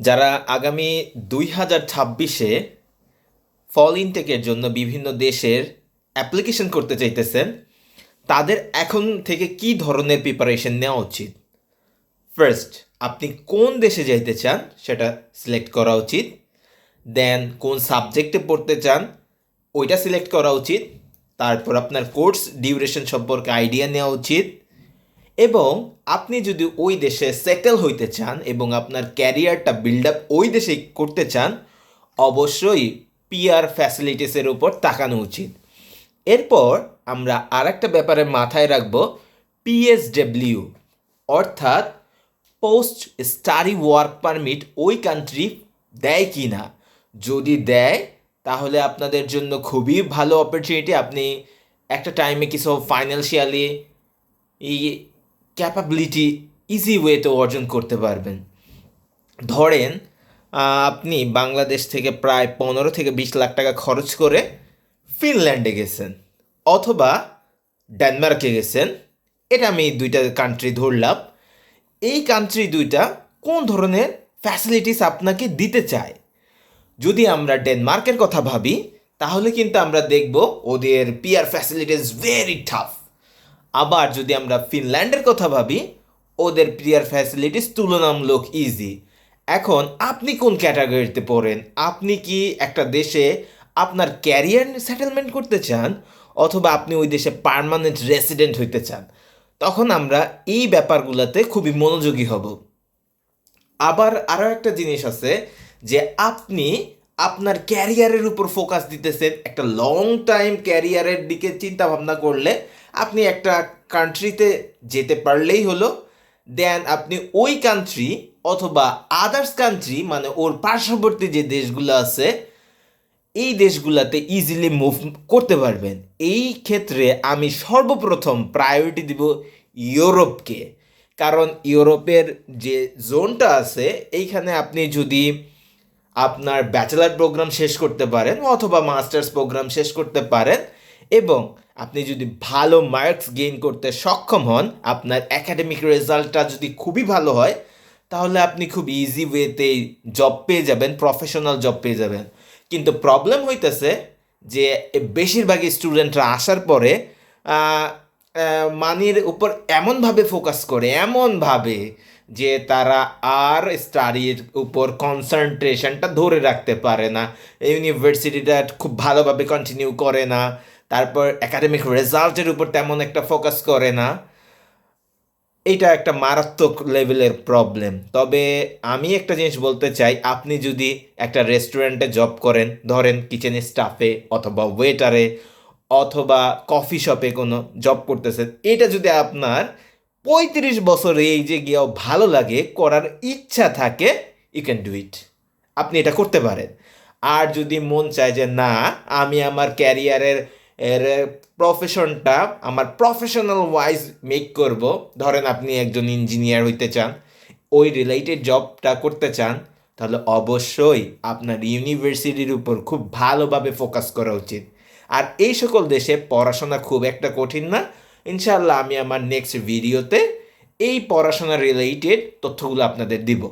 যারা আগামী দুই হাজার ছাব্বিশে ফল ইনটেকের জন্য বিভিন্ন দেশের অ্যাপ্লিকেশন করতে চাইতেছেন, তাদের এখন থেকে কি ধরনের প্রিপারেশন নেওয়া উচিত? ফার্স্ট আপনি কোন দেশে যেতে চান সেটা সিলেক্ট করা উচিত। দেন কোন সাবজেক্টে পড়তে চান ওইটা সিলেক্ট করা উচিত। তারপর আপনার কোর্স ডিউরেশন সম্পর্কে আইডিয়া নেওয়া উচিত। এবং আপনি যদি ওই দেশে সেটেল হইতে চান এবং আপনার ক্যারিয়ারটা বিল্ড আপ ওই দেশে করতে চান, অবশ্যই পিআর ফ্যাসিলিটিসের উপর তাকানো উচিত। এরপর আমরা আর একটা ব্যাপারে মাথায় রাখব পিএসডব্লিউ অর্থাৎ পোস্ট স্টাডি ওয়ার্ক পারমিট ওই কান্ট্রি দেয় কি না। যদি দেয়, তাহলে আপনাদের জন্য খুবই ভালো অপরচুনিটি আপনি একটা টাইমে কিছু ফাইন্যান্সিয়ালি ক্যাপাবিলিটি ইজি ওয়েতে অর্জন করতে পারবেন। ধরেন আপনি বাংলাদেশ থেকে প্রায় পনেরো থেকে বিশ লাখ টাকা খরচ করে ফিনল্যান্ডে গেছেন, অথবা ডেনমার্কে গেছেন। এটা আমি দুইটা কান্ট্রি ধরলাম। এই কান্ট্রি দুইটা কোন ধরনের ফ্যাসিলিটিস আপনাকে দিতে চায়? যদি আমরা ডেনমার্কের কথা ভাবি, তাহলে কিন্তু আমরা দেখব ওদের পিয়ার ফ্যাসিলিটিস ভেরি টাফ আবার যদি আমরা ফিনল্যান্ডের কথা ভাবি, ওদের পিয়ার ফ্যাসিলিটিস তুলনামূলক ইজি এখন আপনি কোন ক্যাটাগরিতে পড়েন? আপনি কি একটা দেশে আপনার ক্যারিয়ার সেটেলমেন্ট করতে চান অথবা আপনি ওই দেশে পার্মানেন্ট রেসিডেন্ট হইতে চান? তখন আমরা এই ব্যাপারগুলোতে খুবই মনোযোগী হব। আবার আরও একটা জিনিস আছে যে আপনি আপনার ক্যারিয়ারের উপর ফোকাস দিতেছেন, একটা লং টাইম ক্যারিয়ারের দিকে চিন্তা ভাবনা করলে আপনি একটা কান্ট্রিতে যেতে পারলেই হলো দেন আপনি ওই কান্ট্রি অথবা আদার্স কান্ট্রি মানে ওর পার্শ্ববর্তী যে দেশগুলো আছে, এই দেশগুলোতে ইজিলি মুভ করতে পারবেন। এই ক্ষেত্রে আমি সর্বপ্রথম প্রায়োরিটি দিব ইউরোপকে। কারণ ইউরোপের যে জোনটা আছে, এইখানে আপনি যদি আপনার ব্যাচেলার প্রোগ্রাম শেষ করতে পারেন অথবা মাস্টার্স প্রোগ্রাম শেষ করতে পারেন এবং আপনি যদি ভালো মার্কস গেইন করতে সক্ষম হন, আপনার একাডেমিক রেজাল্টটা যদি খুবই ভালো হয়, তাহলে আপনি খুব ইজি ওয়েতে জব পেয়ে যাবেন প্রফেশনাল জব পেয়ে যাবেন। কিন্তু প্রবলেম হইতেছে যে বেশিরভাগই স্টুডেন্টরা আসার পরে মানির উপর এমনভাবে ফোকাস করে, এমনভাবে যে তারা আর স্টাডির উপর কনসেন্ট্রেশনটা ধরে রাখতে পারে না। ইউনিভার্সিটিটা খুব ভালোভাবে কন্টিনিউ করে না, তারপর একাডেমিক রেজাল্টের উপর তেমন একটা ফোকাস করে না। এটা একটা মারাত্মক লেভেলের প্রবলেম তবে আমি একটা জিনিস বলতে চাই, আপনি যদি একটা রেস্টুরেন্টে জব করেন, ধরেন কিচেন স্টাফে অথবা ওয়েটারে অথবা কফি শপে কোনো জব করতেছেন এটা যদি আপনার পঁয়ত্রিশ বছর এই যে গিয়েও ভালো লাগে, করার ইচ্ছা থাকে ইউ ক্যান ডু ইট আপনি এটা করতে পারেন। আর যদি মন চায় যে না, আমি আমার ক্যারিয়ারের এর প্রফেশনটা আমার প্রফেশনাল ওয়াইজ মেক করব, ধরেন আপনি একজন ইঞ্জিনিয়ার হইতে চান, ওই রিলেটেড জবটা করতে চান, তাহলে অবশ্যই আপনার ইউনিভার্সিটির উপর খুব ভালোভাবে ফোকাস করা উচিত। আর এই সকল দেশে পড়াশোনা খুব একটা কঠিন না। ইনশাআল্লাহ আমি আমার নেক্সট ভিডিওতে এই পড়াশোনা রিলেটেড তথ্যগুলো আপনাদের দিব।